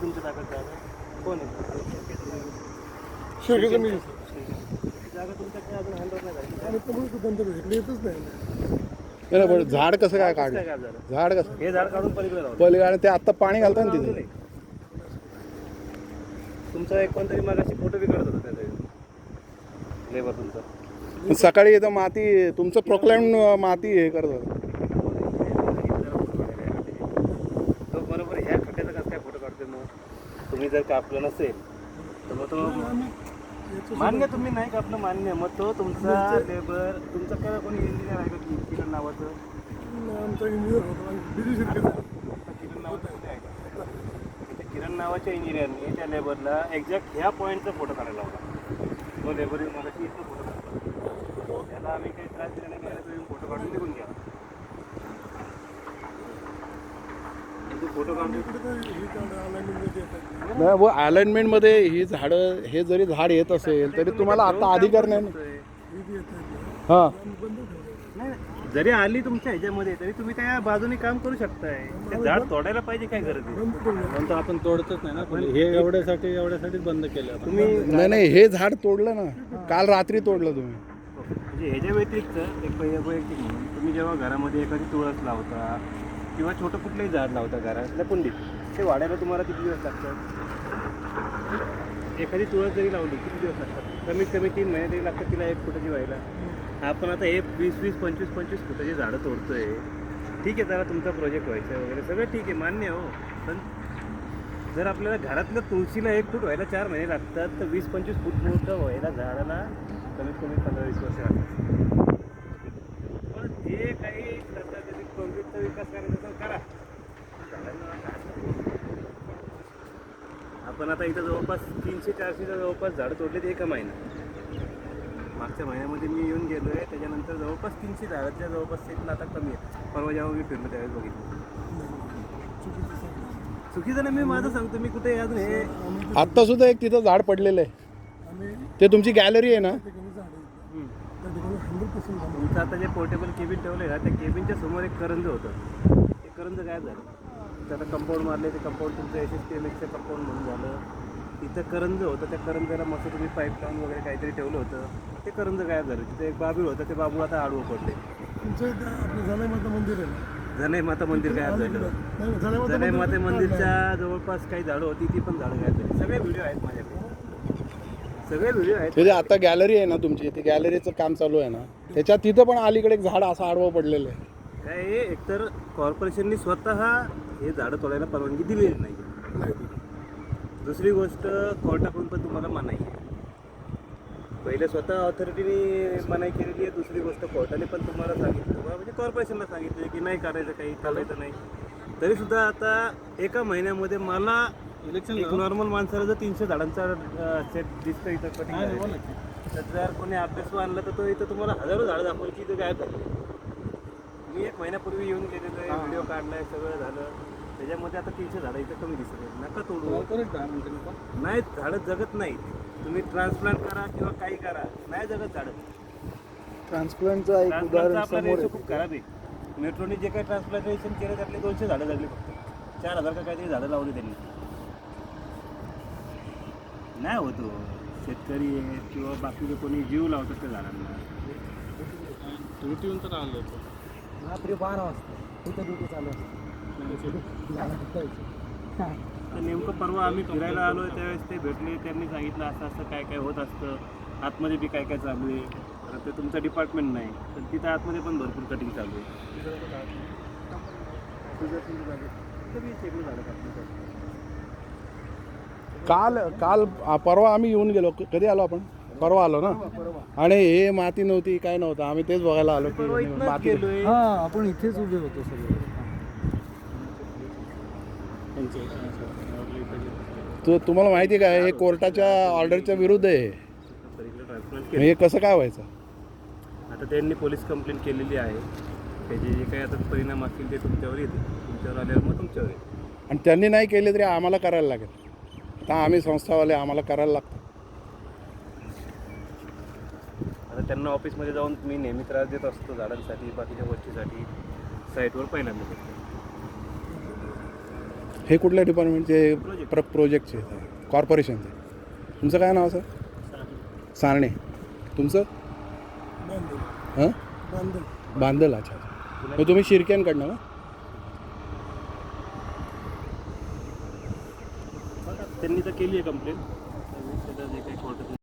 तुमच्या ताब्यात जागा कोण आहे? मी जागा तुमच्याकडे अजून हँडवर नाही झाली. आणि त्यामुळे बंद इकडे येतच नाही. नाही पण झाड कसं काय काढलं झाड कसं? हे झाड काढून पलीकडे पलीकडे ते आत्ता पाणी घालतं ना तिथे. तुमचा एक कोणतरी मागाशी फोटो बी काढत होता त्याचा लेबर तुमचा. सकाळी इथं माती तुमचं प्रोक्लेम माती हे करत होतं. तो बरोबर ह्या खड्ड्याचा कसं काय फोटो काढतोय मग तुम्ही जर कापलं नसेल तर मग तो मान्य तुम्ही नाही कापलं मान्य. मग तो तुमचा लेबर तुमचा काय कोणी इंजिनियर आहे का की- किरण नावाचं? आमचा इंजिनियर होता. किरण नावाचं आहे? का त्या किरण नावाच्या इंजिनियरने त्या लेबरला एक्झॅक्ट ह्या पॉईंटचा फोटो काढायला लावला. तो लेबर मला इथं फोटो काढला. त्याला आम्ही काही त्रास दिला नाही फोटो काढून निघून घ्या फोटो काढून इकडे तर ही काढ alignment मध्ये येतात. नाही व अलाइनमेंटमध्ये ही झाडं हे जरी झाड येत असेल तरी तुम्हाला आता अधिकार नाही ना. ही. हां जरी आली तुमच्या ह्याच्यामध्ये तरी तुम्ही त्या बाजूने काम करू शकताय. ते झाड तोडायला पाहिजे काय गरज आहे? आपण तोडतच नाही ना. पण हे एवढ्यासाठी एवढ्यासाठीच बंद केलं आपण. तुम्ही नाही नाही हे झाड तोडलं ना. काल रात्री तोडलं तुम्ही. म्हणजे ह्याच्या व्यतिरिक्त एक वैयक्तिक म्हणून तुम्ही जेव्हा घरामध्ये एखादी तुळस लावता किंवा छोटं कुठलंही झाड लावता घरातल्या कुंडीत ते वाढायला तुम्हाला किती दिवस लागतात? एखादी तुळस जरी लावली किती दिवस लागतात? कमीत कमी तीन महिने तरी लागतात तिला एक फुटाची व्हायला. आपण आता हे वीस वीस पंचवीस पंचवीस फुटाची झाडं तोडतोय. ठीक आहे जरा तुमचा प्रोजेक्ट व्हायचा वगैरे सगळं ठीक आहे मान्य हो. पण जर आपल्याला घरातल्या तुळशीला एक फूट व्हायला चार महिने लागतात तर वीस पंचवीस फूट मोठं व्हायला झाडाला कमीत कमी पंधरा वीस वर्ष लागतात. पण जे काही कॉन्क्रीटचा विकास करायचा तर करा? आपण आता इथं जवळपास तीनशे चारशेच्या जवळपास झाडं तोडलेत एका महिन्यात. मागच्या महिन्यामध्ये मी येऊन गेलो आहे त्याच्यानंतर जवळपास तीनशे झाडाच्या जवळपास सेटला आता कमी आहे. परवा जेव्हा मी फिरलो त्यावेळेस बघितलं. चुकीचं नाही मी माझं सांगतो मी कुठे अजून हे आत्ता सुद्धा एक तिथं झाड पडलेलं आहे. ते तुमची गॅलरी आहे ना त्या ठिकाणी झाड आहेत. हम्म. त्या ठिकाणी हंड्रेड पर्सेंट तुमचं आता जे पोर्टेबल केबिन ठेवलं ना त्या केबिनच्या समोर एक करंज होतं. ते करंज काय झालं. आता कंपाऊंड मारले ते कंपाऊंड तुमचं एस एस टी एम एक्सचं कंपाऊंड म्हणून झालं. तिथं करंज होतं त्या करंजाला मस्त तुम्ही पाईप लावून वगैरे काहीतरी ठेवलं होतं. ते करंज गायब झालं. तिथे एक बाबूळ होतं ते बाबू आता आडवं पडले तुमचं आपलं माता मंदिर आहे जनाई माता मंदिर गायब झालं. जनाई माता मंदिर. मंदिरच्या जवळपास काही झाडं होती ती पण झाडं गायब झाली. सगळे व्हिडिओ आहेत माझ्याकडे. सगळे व्हिडिओ आहेत. आता गॅलरी आहे ना तुमची ते गॅलरीचं काम चालू आहे ना त्याच्यात तिथं पण अलीकडे एक झाड असं आडवं पडलेलं आहे. काय आहे, एकतर कॉर्पोरेशननी स्वतः हे झाडं तोडायला परवानगी दिलेली नाही. दुसरी गोष्ट कोर्टाकडून पण तुम्हाला मनाई आहे. पहिले स्वतः ऑथॉरिटीने मनाई केलेली आहे दुसरी गोष्ट कोर्टाने पण तुम्हाला सांगितलं. म्हणजे कॉर्पोरेशनला सांगितलं की नाही करायचं काही करायचं नाही. तरी सुद्धा आता एका महिन्यामध्ये मला इलेक्शन एक नॉर्मल माणसाला जर तीनशे झाडांचा सेट दिसतं इथं कटिंग. तर जर कोणी अभ्यास आणला तर तो इथं तुम्हाला हजारो झाडं दाखवायची इथं काय मी एक महिन्यापूर्वी येऊन गेलेलो आहे व्हिडिओ काढलाय सगळं झालं. त्याच्यामध्ये आता तीनशे झाडं इथं कमी दिसत आहेत. नका तोडू. नको? नाही झाडं जगत नाही. तुम्ही ट्रान्सप्लांट करा किंवा काही करा. नाही जगत झाडं. ट्रान्सप्लांटचं एक उदाहरण खूप खराब आहे. मेट्रोने जे काही ट्रान्सप्लांटेशन केलं त्यातले दोनशे झाडं जगली फक्त. चार हजार का काहीतरी झाडं लावली त्यांनी. नाही होतो शेतकरी आहेत किंवा बाकीचे कोणी जीव लावतात त्या झाडांना. तर आलो होतो. रात्री बारा वाजता. तिथं ड्युटी चालू असते. तर नेमकं परवा आम्ही फिरायला आलो त्यावेळेस ते भेटले त्यांनी सांगितलं असं असं काय काय होत असतं. आतमध्ये बी काय काय चालू आहे. तर ते तुमचं डिपार्टमेंट नाही. तर तिथं आतमध्ये पण भरपूर कटिंग चालू आहे. झाडं कापली जातात. काल काल आ, परवा आम्ही येऊन गेलो. क- कधी आलो आपण? परवा आलो ना? आणि हे माती नव्हती काय नव्हतं. आम्ही तेच बघायला आलो की माती हा आपण इथेच उभे होतो सगळे. तो तुम्हाला माहिती आहे का? हे कोर्टाच्या ऑर्डरच्या विरुद्ध आहे. ट्रान्सप्लांट केलं हे कसं काय व्हायचं? आता त्यांनी पोलीस कंप्लेंट केलेली आहे. त्याचे जे काही आता परिणाम असतील ते तुमच्यावर येतील. तुमच्यावर आल्यावर मग तुमच्यावर येतील आणि त्यांनी नाही केले तरी आम्हाला करायला लागेल. तर आम्ही संस्थावाले आम्हाला करायला लागतं. आता त्यांना ऑफिसमध्ये जाऊन मी नेहमी त्रास देत असतो झाडांसाठी बाकीच्या गोष्टीसाठी. साईटवर पहिल्यांदा हे कुठल्या डिपार्टमेंटचे प्र प्रोजेक्टचे कॉर्पोरेशनचे तुमचं काय नाव सर? सारणे. तुमचं? हां? बांधल अच्छा अच्छा. मग तुम्ही शिरक्यांकडनं ना त्यांनी तर केली आहे कंप्लेंट जे काही